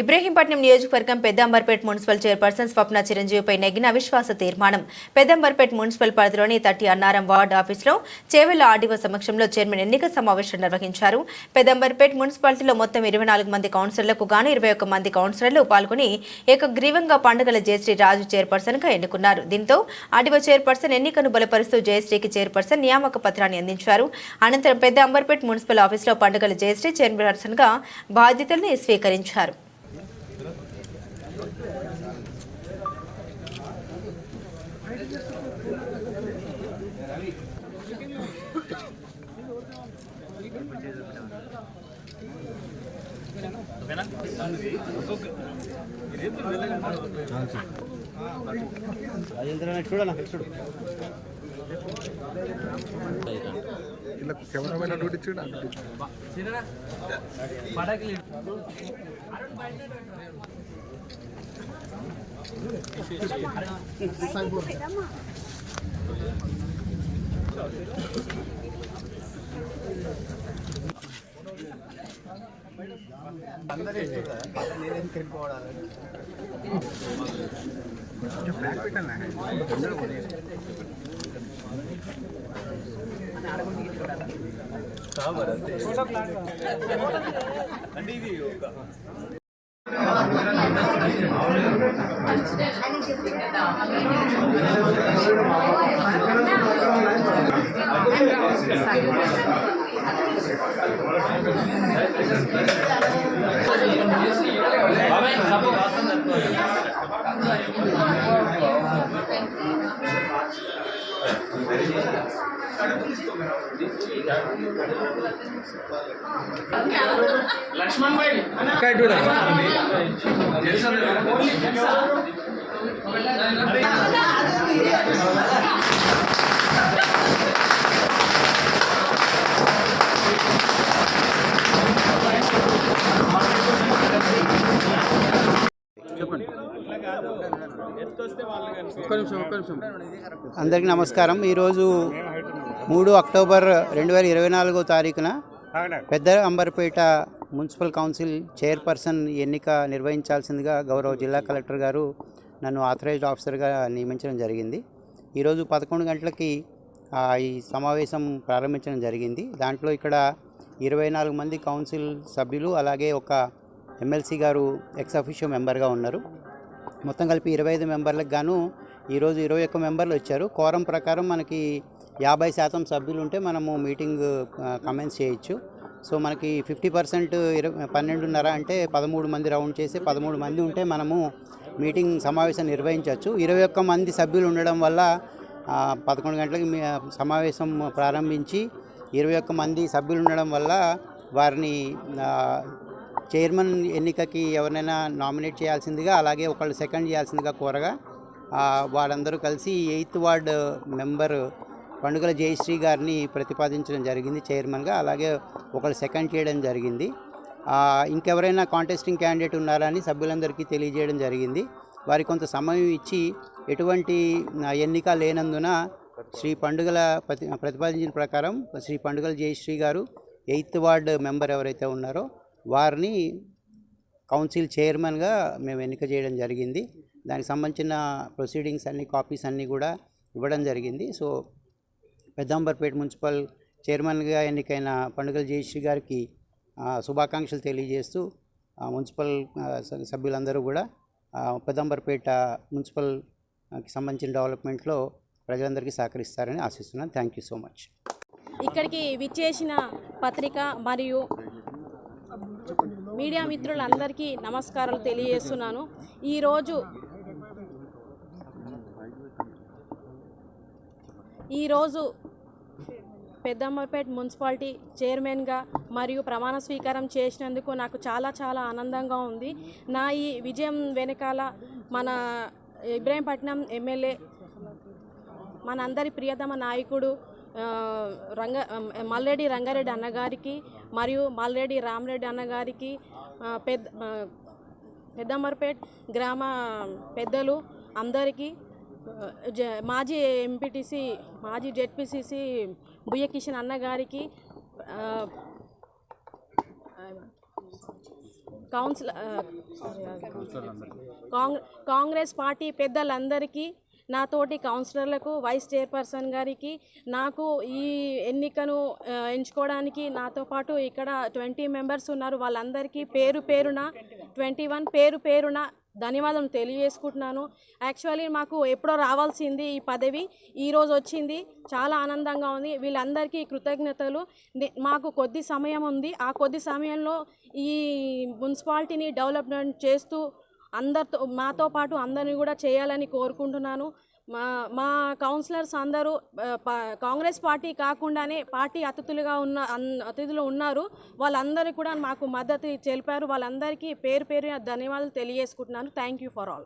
ఇబ్రహీంపట్నం నియోజకవర్గం Peddamberpet municipal chairperson Swapna చిరంజీవిపై నెగ్గిన అవిశ్వాస తీర్మానం. పెద్దంబర్పేట్ మున్సిపల్ పరిధిలోని తట్టి అన్నారం వార్డు ఆఫీసులో చేవెళ్ళ ఆర్డీఓ సమక్షంలో చైర్మన్ ఎన్నిక సమావేశం నిర్వహించారు. పెద్దంబర్పేట్ మున్సిపాలిటీలో మొత్తం ఇరవై నాలుగు మంది కౌన్సిలర్లకు గాను ఇరవై ఒక్క మంది కౌన్సిలర్లు పాల్గొని ఏకగ్రీవంగా పండుగల జయశ్రీ రాజు చైర్పర్సన్గా ఎన్నుకున్నారు. దీంతో ఆర్డీఓ చైర్పర్సన్ ఎన్నికను బలపరుస్తూ జయశ్రీకి చైర్పర్సన్ నియామక పత్రాన్ని అందించారు. అనంతరం పెద్ద అంబర్పేట్ మున్సిపల్ ఆఫీసులో పండుగల జయశ్రీ చైర్పర్సన్గా బాధ్యతలను స్వీకరించారు. చూడనా చూడు ఇలా కెమెరామెన్ డ్యూటీ పడకలేదు బ్యాక్ పెట్టాను ఒక్క నిమిషం ఒక్క నిమిషం. అందరికీ నమస్కారం. ఈరోజు మూడు అక్టోబర్ రెండు వేల ఇరవై నాలుగో తారీఖున పెద్ద అంబర్పేట మున్సిపల్ కౌన్సిల్ చైర్పర్సన్ ఎన్నిక నిర్వహించాల్సిందిగా గౌరవ జిల్లా కలెక్టర్ గారు నన్ను ఆథరైజ్డ్ ఆఫీసర్గా నియమించడం జరిగింది. ఈరోజు పదకొండు గంటలకి ఈ సమావేశం ప్రారంభించడం జరిగింది. దాంట్లో ఇక్కడ ఇరవై నాలుగు మంది కౌన్సిల్ సభ్యులు అలాగే ఒక ఎమ్మెల్సీ గారు ఎక్స్ అఫీషియో మెంబర్గా ఉన్నారు. మొత్తం కలిపి ఇరవై ఐదు మెంబర్లకు గాను ఈరోజు ఇరవై ఒక్క మెంబర్లు వచ్చారు. కోరం ప్రకారం మనకి యాభై శాతం సభ్యులు ఉంటే మనము మీటింగ్ కమెంట్స్ చేయొచ్చు. సో మనకి ఫిఫ్టీ పర్సెంట్ ఇరవై పన్నెండున్నర అంటే పదమూడు మంది రౌండ్ చేసి పదమూడు మంది ఉంటే మనము మీటింగ్ సమావేశం నిర్వహించవచ్చు. ఇరవై ఒక్క మంది సభ్యులు ఉండడం వల్ల పదకొండు గంటలకి సమావేశం ప్రారంభించి ఇరవై ఒక్క మంది సభ్యులు ఉండడం వల్ల వారిని చైర్మన్ ఎన్నికకి ఎవరినైనా నామినేట్ చేయాల్సిందిగా అలాగే ఒకళ్ళు సెకండ్ చేయాల్సిందిగా కోరగా వాళ్ళందరూ కలిసి ఎయిత్ వార్డ్ మెంబరు పండుగల జయశ్రీ గారిని ప్రతిపాదించడం జరిగింది చైర్మన్గా. అలాగే ఒకళ్ళు సెకండ్ చేయడం జరిగింది. ఇంకెవరైనా కాంటెస్టింగ్ క్యాండిడేట్ ఉన్నారని సభ్యులందరికీ తెలియజేయడం జరిగింది. వారికి కొంత సమయం ఇచ్చి ఎటువంటి ఎన్నిక లేనందున శ్రీ పండుగల ప్రతి ప్రతిపాదించిన ప్రకారం శ్రీ పండుగల జయశ్రీ గారు ఎయిత్ వార్డ్ మెంబర్ ఎవరైతే ఉన్నారో వారిని కౌన్సిల్ చైర్మన్గా మేము ఎన్నిక చేయడం జరిగింది. దానికి సంబంధించిన ప్రొసీడింగ్స్ అన్ని కాపీస్ అన్నీ కూడా ఇవ్వడం జరిగింది. సో పెద్దాంబర్పేట మున్సిపల్ చైర్మన్గా ఎన్నికైన పండుగల జయశ్రీ గారికి శుభాకాంక్షలు తెలియజేస్తూ మున్సిపల్ సభ్యులందరూ కూడా పెద్దాంబర్పేట మున్సిపల్కి మున్సిపల్ సంబంధించిన డెవలప్మెంట్లో ప్రజలందరికీ సహకరిస్తారని ఆశిస్తున్నాను. Thank you so much. ఇక్కడికి విచ్చేసిన పత్రిక మరియు మీడియా మిత్రులందరికీ నమస్కారాలు తెలియజేస్తున్నాను. ఈరోజు ఈరోజు పెద్దమ్మపేట మున్సిపాలిటీ చైర్మన్గా మరియు ప్రమాణ స్వీకారం చేసినందుకు నాకు చాలా చాలా ఆనందంగా ఉంది. నా ఈ విజయం వెనకాల మన ఇబ్రాహీంపట్నం ఎమ్మెల్యే మనందరి ప్రియతమ నాయకుడు రంగ మల్లెడి రంగారెడ్డి అన్నగారికి మరియు మల్లెడి రామరెడ్డి అన్నగారికి పెద్ద ఆ, పెద్దమ్మర్పేట్ గ్రామ పెద్దలు అందరికీ మాజీ ఎంపీటీసీ మాజీ జెడ్పీసీసీ బుయ్య కిషన్ అన్న గారికి కౌన్సిల్ కాంగ్రె కాంగ్రెస్ పార్టీ పెద్దలందరికీ నాతోటి కౌన్సిలర్లకు వైస్ చైర్పర్సన్ గారికి నాకు ఈ ఎన్నికను ఎంచుకోవడానికి నాతో పాటు ఇక్కడ ట్వంటీ మెంబర్స్ ఉన్నారు. వాళ్ళందరికీ పేరు పేరున ట్వంటీ వన్ పేరు పేరున ధన్యవాదాలు తెలియజేసుకుంటున్నాను. యాక్చువల్లీ మాకు ఎప్పుడో రావాల్సింది ఈ పదవి ఈరోజు వచ్చింది. చాలా ఆనందంగా ఉంది. వీళ్ళందరికీ కృతజ్ఞతలు. నే- మాకు కొద్ది సమయం ఉంది. ఆ కొద్ది సమయంలో ఈ మున్సిపాలిటీని డెవలప్మెంట్ చేస్తూ అందరితో మాతో పాటు అందరిని కూడా చేయాలని కోరుకుంటున్నాను. మా మా కౌన్సిలర్స్ అందరూ కాంగ్రెస్ పార్టీ కాకుండానే పార్టీ అతిథులుగా ఉన్న అన్- అతిథులు ఉన్నారు. వాళ్ళందరూ కూడా మాకు మద్దతు తెలిపారు. వాళ్ళందరికీ పేరు పేరు ధన్యవాదాలు తెలియజేసుకుంటున్నాను. Thank you for all